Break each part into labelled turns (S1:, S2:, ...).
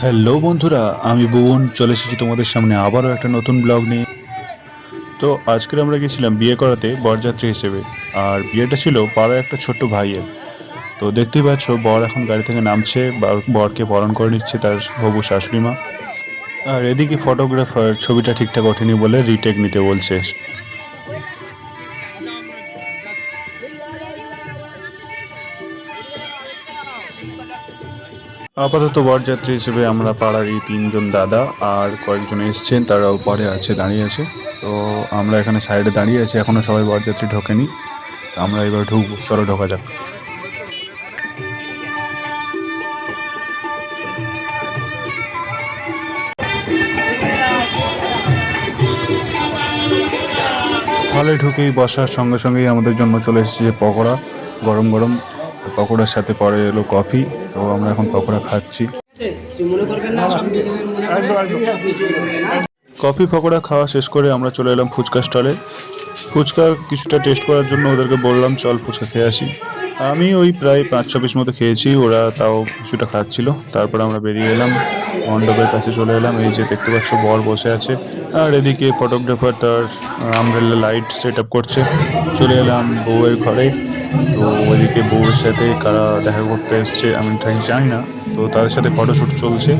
S1: Hello বন্ধুরা, আমি ভুবন, চলে এসেছি তোমাদের সামনে আবারও একটা নতুন ব্লগ নিয়ে। তো আজকের আমরা গেছিলাম বিয়ে করাতে বরযাত্রী হিসেবে, আর বিয়েটা ছিল পাড়ার একটা ছোট্ট ভাইয়ের। তো দেখতেই পাচ্ছ, বর এখন গাড়ি থেকে নামছে বর- বরকে বরণ করে নিচ্ছে তার হবু শাশুড়ি মা। আর এদিকে ফটোগ্রাফার ছবিটা ঠিকঠাক ওঠেনি বলে রিটেক নিতে বলছে। আপাতত বরযাত্রী হিসেবে আমরা পাড়ার এই তিনজন দাদা আর কয়েকজন এসছেন তারা পরে আছে, দাঁড়িয়ে আছে। তো আমরা এখানে সাইডে দাঁড়িয়ে আছি এখনও সবাই বরযাত্রী ঢোকেনি। আমরা এবার ঢুকবো, চলো ঢোকা যাক। হলে ঢুকেই বসার সঙ্গে সঙ্গেই আমাদের জন্য চলে এসেছে পকোড়া, গরম গরম। তো পকোড়ার সাথে পরে এলো কফি, তো আমরা এখন পকোড়া খাচ্ছি। কফি, পকোড়া খাওয়া শেষ করে আমরা চলে এলাম ফুচকা স্টলে। ফুচকা কিছুটা টেস্ট করার জন্য ওদেরকে বললাম, চল ফুচকা খেয়ে আসি। আমি ওই প্রায় পাঁচ ছ পিস মতো খেয়েছি, ওরা তাও কিছুটা খাচ্ছিল। তারপর আমরা বেরিয়ে এলাম, মণ্ডপের কাছে চলে এলাম। এই যে দেখতে পাচ্ছ, বর বসে আছে। আর এদিকে ফটোগ্রাফার তার আমব্রেলা লাইট সেট আপ করছে। চলে এলাম বউয়ের ঘরে। তো ওইদিকে বউয়ের সাথে কারা দেখা করতে এসছে, আমি ঠিক জানি না। তো তাদের সাথে ফটোশ্যুট চলছে।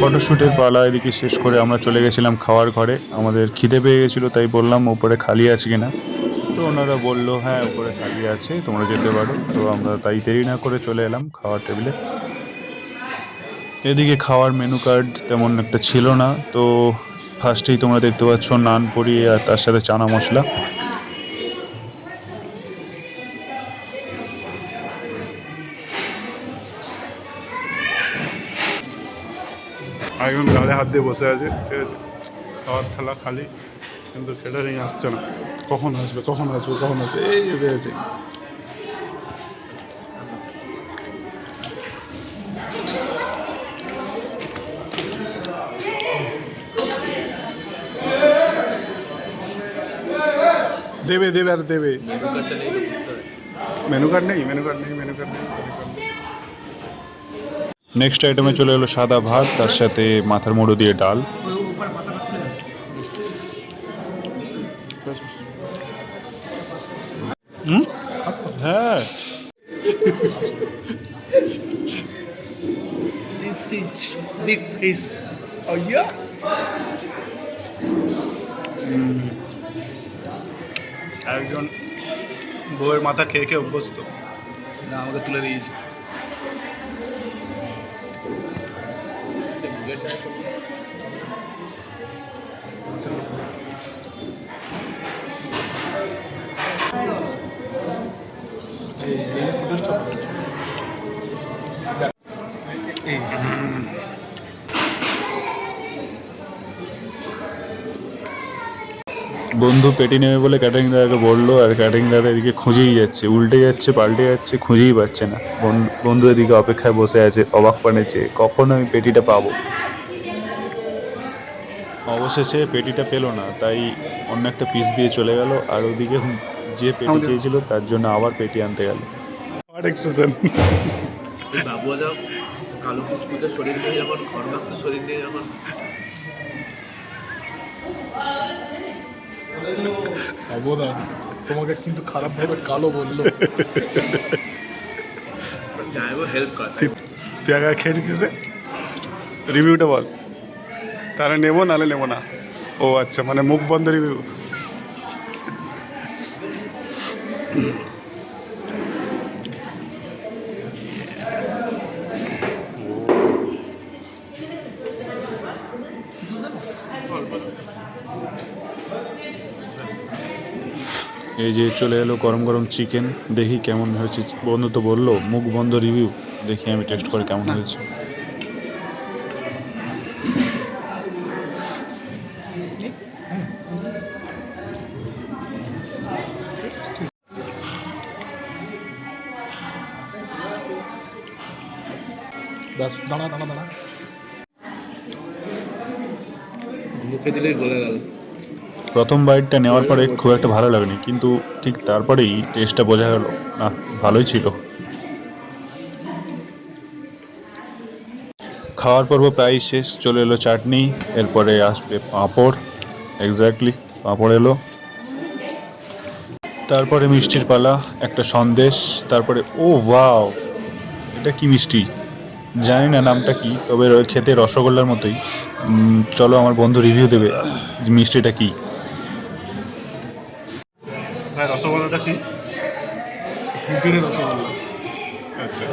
S1: ফটোশ্যুটের পালা এদিকে শেষ করে আমরা চলে গেছিলাম খাওয়ার ঘরে। আমাদের খিদে পেয়ে গেছিল, তাই বললাম ওপরে খালি আছে কিনা। তো ওনারা বলল হ্যাঁ উপরে খালি আছে, তোমরা যেতে পারো। তো আমরা তাই দেরি না করে চলে এলাম খাওয়ার টেবিলে। এদিকে খাওয়ার মেনু কার্ড তেমন একটা ছিল না। তো ফার্স্টেই তোমরা দেখতে পাচ্ছ নান পরিয়ে আর তার সাথে চানা মশলা।
S2: হাত দিয়ে বসে আছে ঠিক আছে খাওয়ার থালা খালি কিন্তু ক্যাটারিং আসছে না কখন আসবে কখন আসবে কখন আসবে এই এসে গেছে দেবে দেবে আর দেবে মেনু কার্ড নেই মেনু কার্ড নেই মেনু কার্ড নেই মেনু কার্ড নেই
S1: নেক্সট আইটেমে চলে এলো সাদা ভাত তার সাথে মাথার মুড়ো দিয়ে ডাল।
S2: হ্যাঁ।
S3: Big. Oh yeah.
S2: একজন বউয়ের মাথা খেয়ে খেয়ে অভ্যস্ত। না আমাকে তুলে দিয়েছে। good guy? Hey, mm.
S1: বন্ধু পেটি নেবে বলে ক্যাটারিং দাদাকে বলল আর ক্যাটারিং দাদা এদিকে খুঁজেই যাচ্ছে উল্টে যাচ্ছে পাল্টে যাচ্ছে খুঁজেই পাচ্ছে না। বন- বন্ধু এদিকে অপেক্ষায় বসে আছে অবাক পানেছে কখন আমি পেটিটা পাবো? অবশেষে পেটিটা পেল না তাই অন্য একটা পিস দিয়ে চলে গেল আর ওদিকে যে পেটি চেয়েছিল তার জন্য আবার পেটি আনতে গেল।
S2: হার্ট এক্সপ্রেশন
S3: বাবু কালো কুচকুচে শরীর নিয়ে যখন শরীর নিয়ে যখন
S4: না তোমাকে কিন্তু খারাপ ভাবে কালো বলল।
S3: খেয়েছিস
S2: তুই আগে খেয়ে নিচ্ছিস রিভিউটা বল। তাহলে নেব নাহলে নেব না। ও আচ্ছা মানে মুখ বন্ধ রিভিউ।
S1: এই যে চলে এলো গরম গরম চিকেন দেখি কেমন হয়েছে। বন্ধু তো বলল মুখ বন্ধ রিভিউ দেখি আমি টেস্ট করে কেমন হয়েছে।
S4: ব্যাস দাঁড়া দাঁড়া দাঁড়া।
S3: মুখে দিলেই গলে গেল।
S1: প্রথম বাইটটা নেওয়ার পরে খুব একটা ভালো লাগেনি, কিন্তু ঠিক তারপরেই টেস্টটা বোঝা গেল। না ভালোই ছিল। খাওয়ার পর্ব প্রায় শেষ, চলে এলো চাটনি, এরপরে আসবে পাঁপড় এক্স্যাক্টলি পাঁপড় এলো। তারপরে মিষ্টির পালা, একটা সন্দেশ, তারপরে, ও ওয়াও, এটা কি মিষ্টি? জানি না নামটা কি, তবে খেতে রসগোল্লার মতোই। চলো আমার বন্ধু রিভিউ দেবে যে মিষ্টিটা কি।
S2: ভাই রসগোল্লাটা কি
S4: ভিতরে রসগোল্লা।
S2: আচ্ছা।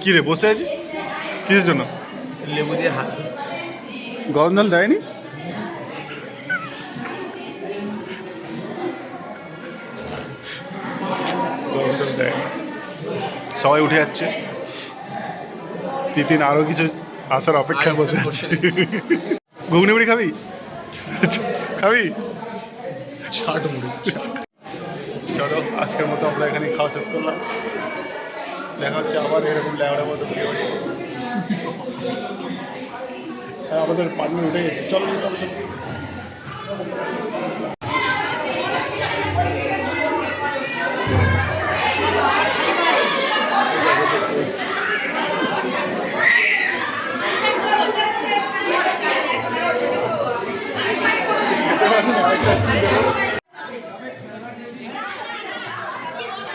S2: কি রে বসে আছিস? কিসের জন্য?
S3: লেবু দিয়ে হাত
S2: গরম জল দেয়নি। সবাই উঠে যাচ্ছে। তিতিন আরও কিছু আসার অপেক্ষায় বসে আছে। ঘুগনি মুড়ি খাবি? খাবি?
S4: ষাট মুড়ি।
S2: চলো আজকের মতো আমরা এখানে খাওয়া শেষ করলাম। দেখা হচ্ছে আবার এরকম লেওয়ার মতো হ্যাঁ আমাদের পার্টনার উঠে গেছে। চলো চলো চলো।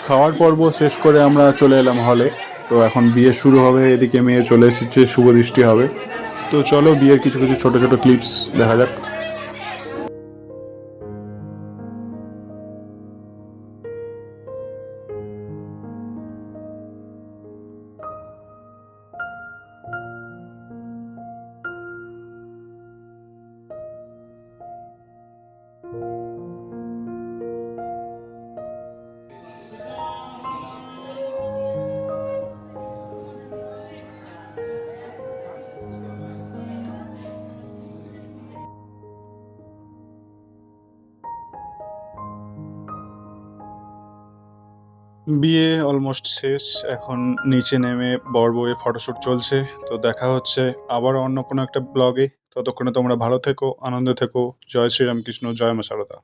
S1: খাওয়ার পর্ব শেষ করে আমরা চলে এলাম হলে তো এখন বিয়ে শুরু হবে, এদিকে মেয়ে চলে এসেছে, শুভ দৃষ্টি হবে। তো চলো বিয়ের কিছু কিছু ছোট ছোট ক্লিপস দেখা যাক। বিয়ে অলমোস্ট শেষ। এখন নিচে নেমে বর বউয়ের ফটোশ্যুট চলছে। তো দেখা হচ্ছে আবার অন্য কোনো একটা ব্লগে ততক্ষণে তোমরা ভালো থেকো, আনন্দে থেকো। জয় শ্রীরামকৃষ্ণ, জয় মা সারদা।